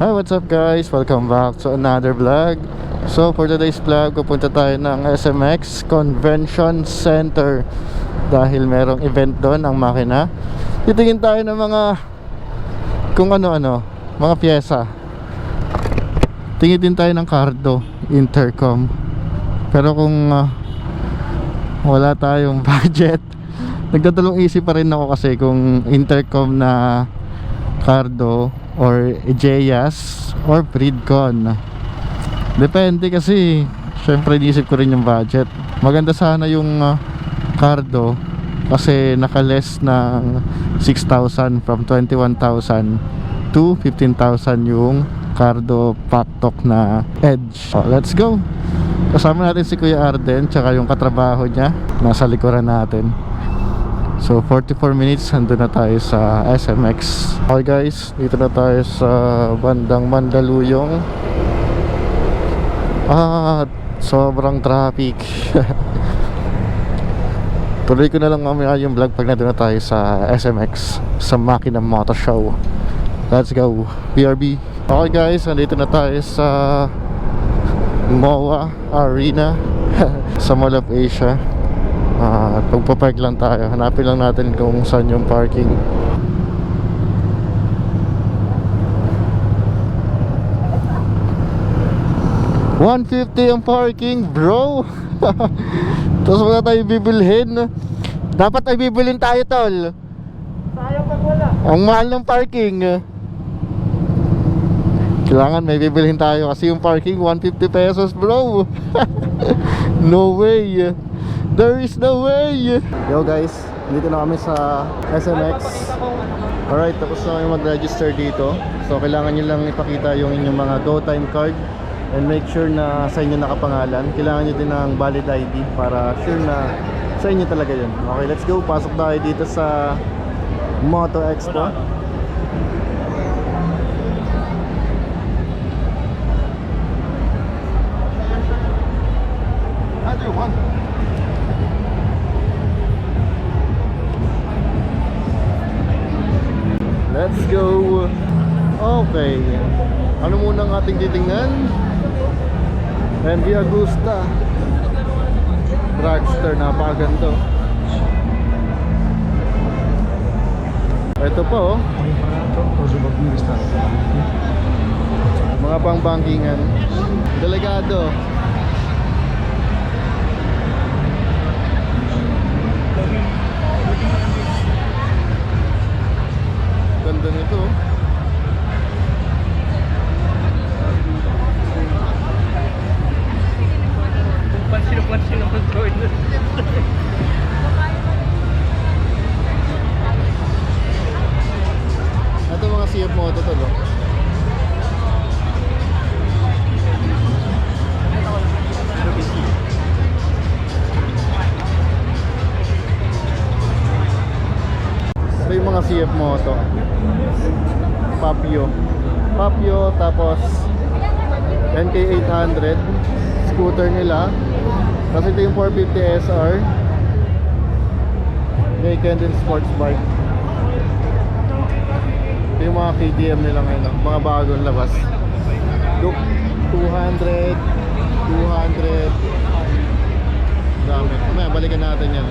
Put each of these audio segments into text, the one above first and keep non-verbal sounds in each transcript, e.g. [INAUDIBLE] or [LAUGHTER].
Hi, what's up guys? Welcome back to another vlog. So, for today's vlog, pupunta tayo ng SMX Convention Center dahil merong event doon ang makina. Titingin tayo ng mga kung ano-ano, mga pyesa. Tingin din tayo ng cardo, intercom. Pero kung ah, wala tayong [LAUGHS] budget, nagdadalong isip pa rin ako kasi kung intercom na Cardo or Ejeyas or Freedcon depende kasi syempre inisip ko rin yung budget. Maganda sana yung uh, Cardo kasi naka-less ng 6,000 from 21,000 to 15,000 yung Cardo Paktok na Edge. Oh, let's go. Kasama natin si Kuya Arden tsaka yung katrabaho niya. Nasa likuran natin So 44 minutes nandun na tayo sa SMX Okay guys, dito na tayo sa bandang Mandaluyong. Ah, sobrang traffic. [LAUGHS] Tuloy ko na lang mamaya yung vlog pag nandun na tayo sa SMX Sa Makina Motor Show. Let's go, PRB Okay guys, nandito na tayo sa MOA Arena [LAUGHS] sa Mall of Asia At pagpapark lang tayo. Hanapin lang natin kung saan yung parking. $150 ang parking, bro. [LAUGHS] Tapos wala tayo bibilhin. Dapat ay bibilhin tayo, tol. Sayang pag wala. Ang mahal ng parking. Kailangan may bibilhin tayo kasi yung parking 150 pesos, bro. [LAUGHS] no way. There is no way. Yo guys, dito na kami sa SMX. Alright, tapos na kami mag-register dito. So kailangan nyo lang ipakita yung inyong mga go time card and make sure na sa inyo nakapangalan. Kailangan nyo din ng valid ID para sure na sa inyo talaga yun. Okay, let's go. Pasok tayo dito sa Moto Expo. Let's go! Okay. Ano muna ang ating titingnan? MV Agusta. Dragster, napakaganda. Ito pa oh. Mga pang-bankingan. Delegado. Ganda nito. oh. Kung pansino-pansino naman. Ito mga CF mo ito tolo. Ito yung mga CF Moto. NK800 scooter nila. Tapos ito yung 450 SR. Naked din sports bike. Ito yung mga KTM nila ngayon, mga bagong labas. Look, 200, 200. Dami. Mamaya, balikan natin yan.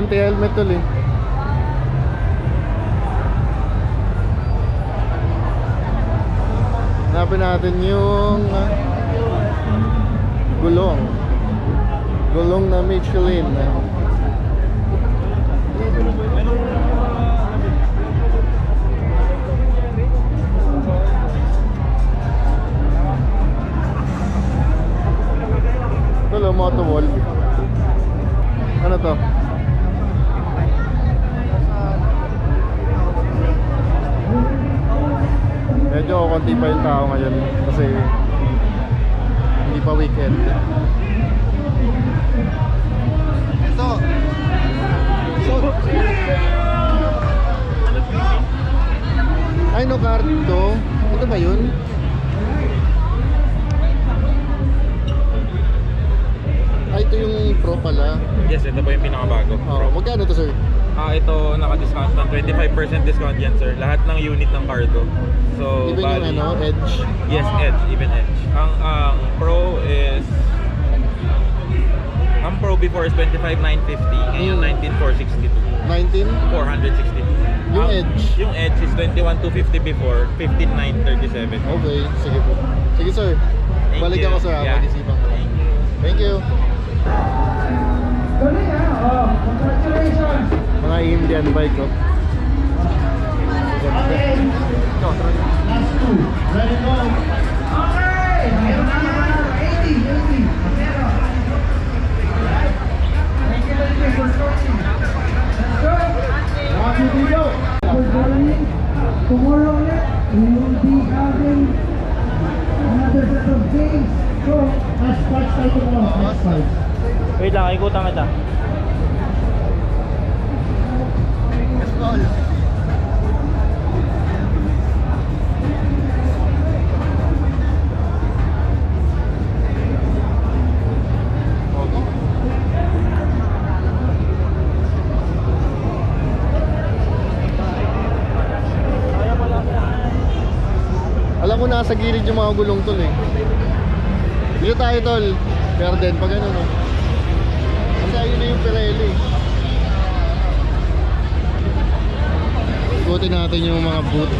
anti-helmet tol eh. Hanapin natin yung ah, gulong. Gulong na Michelin. Uh. Ito, motor wall. Ano to? Konti pa yung tao ngayon kasi hindi pa weekend. Ito. So, ay no card to. Ito ba yun? Ay, ito yung pro pala. Yes, ito po yung pinakabago. Oh, magkano to sir? Ah, ito naka-discount ng 25% discount yan, sir. Lahat ng unit ng cargo. So, Even yung bali- ano, edge. Yes, Edge, even Edge. Ang ang Pro is ang Pro before is 25,950, ngayon Hmm. 19,462. 19? 462. Yung Ang- Edge? Yung Edge is 21,250 before, 15,937. Okay, sige po. Sige sir. Thank Balik you. ako sir, Yeah. pag-isipan ko. Thank you. Thank you. Mga Indian bike oh. Ganda. Ito, try. Tomorrow ulit, we will be having another set of games. So, last part tayo tomorrow, next part. Wait lang, ikutan kita. Alam ko nasa gilid yung mga gulong tol eh. Dito tayo tol. Din pag ano no. Kasi ayun na yung Pirelli. Ikutin natin yung mga boot.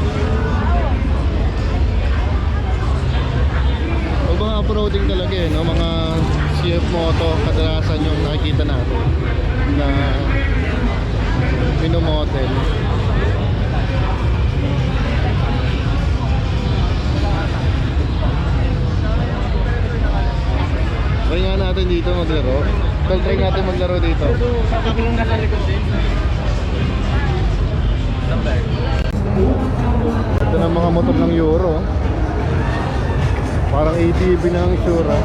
O mga off-roading talaga eh, no? Mga CF Moto, kadalasan yung nakikita natin na minomodel. Try nga natin dito maglaro. Tol, try natin maglaro dito. Kabilong nasa likod din. Ito ng mga motor ng Euro. Parang ATV na ang Shura.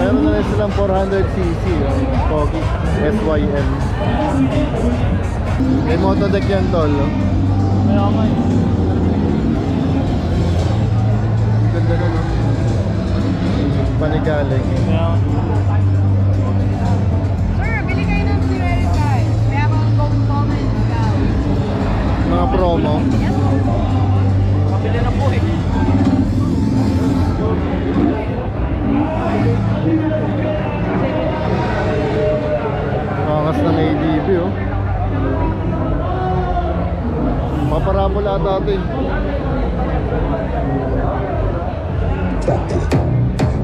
Meron na rin silang 400cc. Yung Pogi SYM. May motodeck yan tol. nga eh. Ganda na no. Panigaling. Kaya Mga promo. Kabili na po eh. Angas ng ADB oh. Paparapol ata atin.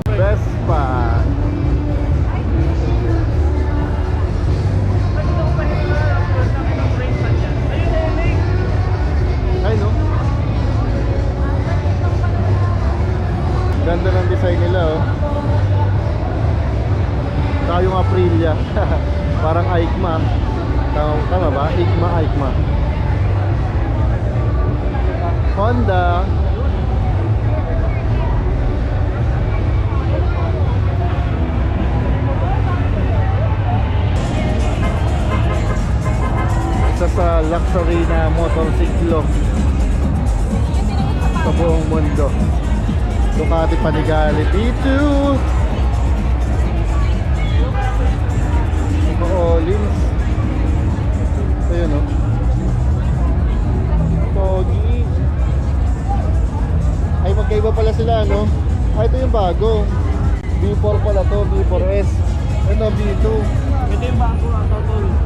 Vespa. Aprilia. [LAUGHS] Parang Aikma. Tama, tama ba? Ikma, Aikma. Honda. Isa sa luxury na motorsiklo sa buong mundo. Ducati Panigale P2 Mga Olins Ayun o Pogi. Ay magkaiba pala sila no? Ah ito yung bago. B4 pala to B4S Ano B2 Ito yung bago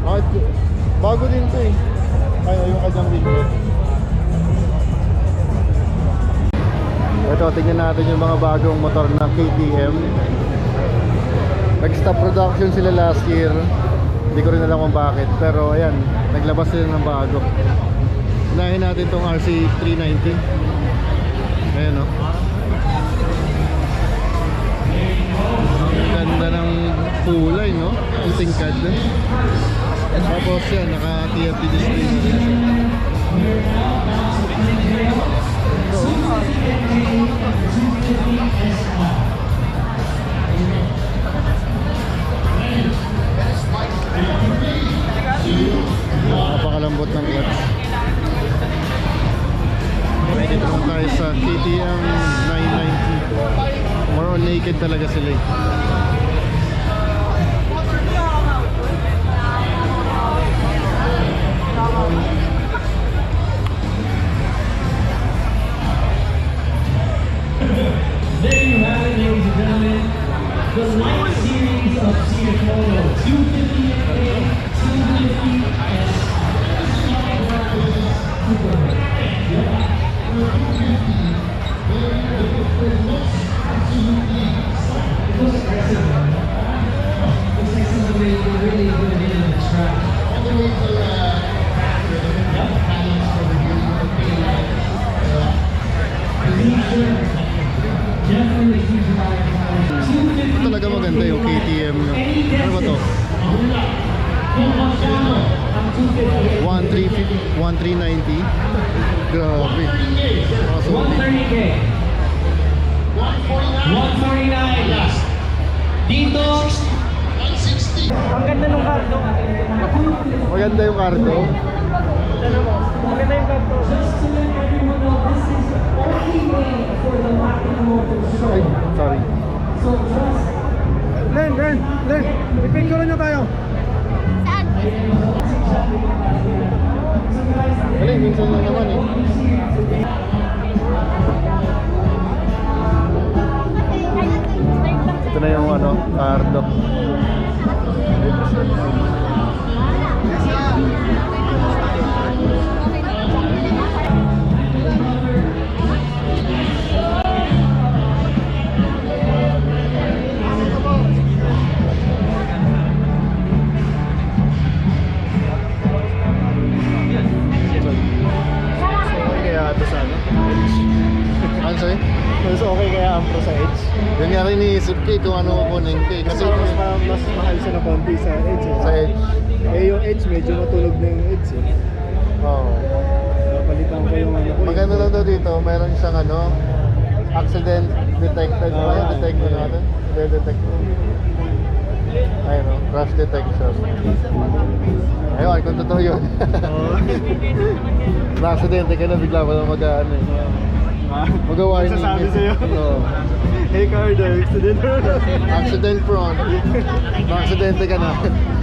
ah, ito- Bago din to eh. Ay yung kanyang window Ito tingnan natin yung mga bagong motor na KTM Nag-stop production sila last year. Hindi ko rin alam kung bakit. Pero ayan, naglabas sila ng bago. Unahin natin tong RC390. Ayan o. Ang ganda ng kulay, no? Ang tingkad. Tapos yan, naka-TFT display na the light series of CFOLO 250 FA, 250 S, Super. It looks excellent. It looks like something they really would have been in the track. Yep. Definitely keep your eye talaga maganda yung KTM. Ano ba to? 1350 1390 Grabe Awesome 130K. 149. Dito, Ang ganda ng cardo. Maganda yung mo? Maganda yung cardo. Ay, sorry Len, Len, Len. Ipicture nyo tayo. Dali, minsan lang naman eh Ito na yung ano, cardo 8K, kung ano mo po ng 8K. Kasi Kasi mas, mas mahal siya na konti sa Edge. Eh. sa edge. Eh yung Edge medyo matulog na yung Edge eh. Oo. Napalitan ko yung ano eh. Maganda lang daw dito, mayroon siyang ano, accident detected. Ano yung detector ah, natin? Detect mo. Ayun, oh, crash detection. Ayun, kung totoo yun. [LAUGHS] Oo. Oh. Na-accidente ka na, bigla mo lang mag-ano eh. Ah, Mag-warning. Sasabi sa'yo. Oo. [LAUGHS] hey Cardo, accident [LAUGHS] Accident prone. Na-accidente ka na.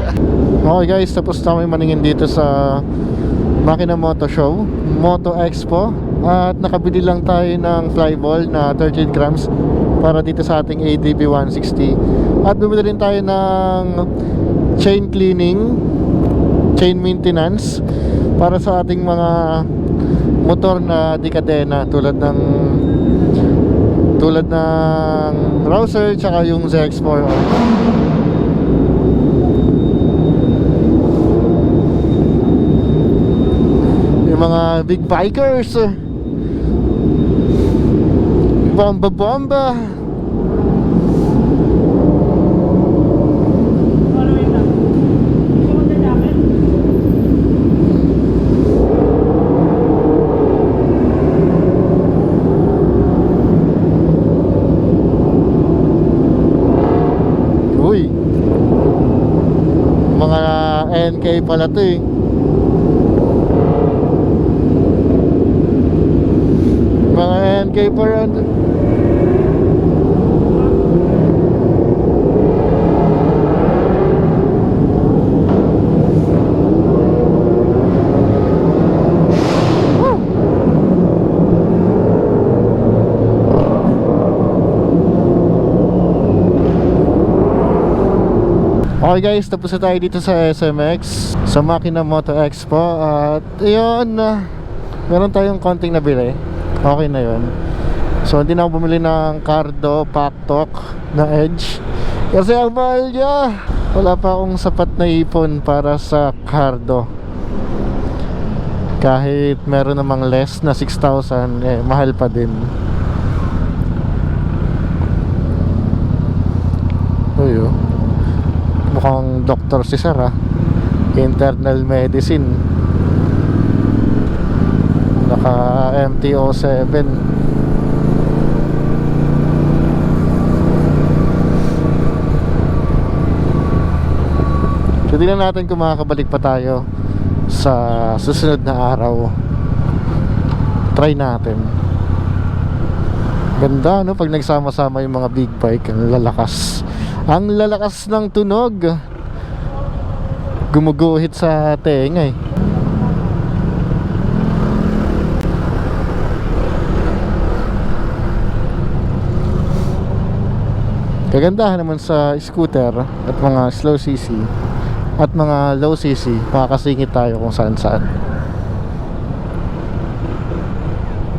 [LAUGHS] okay guys, tapos na kami maningin dito sa Makina Moto Show, Moto Expo. At nakabili lang tayo ng flyball na 13 grams para dito sa ating ADB 160. At bumili rin tayo ng chain cleaning, chain maintenance para sa ating mga motor na dekadena tulad ng tulad ng Rouser tsaka yung ZX4 yung mga big bikers. Bomba bomba pala to eh. Mga NK 400 Okay guys, tapos na tayo dito sa SMX sa Makina Moto Expo at yun, uh, meron tayong konting nabili. Okay na yun. So hindi na ako bumili ng Cardo Pactok na Edge kasi ang mahal niya. Wala pa akong sapat na ipon para sa Cardo. Kahit meron namang less na 6,000, eh, mahal pa din. Uy, oh. Mukhang doktor si Sarah. Internal medicine. Naka MTO7 so tingnan natin kung makakabalik pa tayo sa susunod na araw try natin ganda no pag nagsama-sama yung mga big bike ang lalakas ang lalakas ng tunog gumuguhit sa tenga eh Kagandahan naman sa scooter at mga slow CC at mga low CC, makakasingit tayo kung saan saan.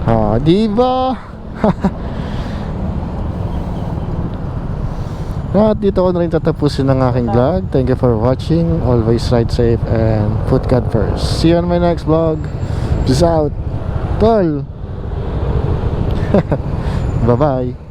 Ah, di? [LAUGHS] At dito ko na rin tatapusin ang aking vlog. Thank you for watching. Always ride safe and put God first. See you on my next vlog. Peace out. Tol. [LAUGHS] Bye-bye.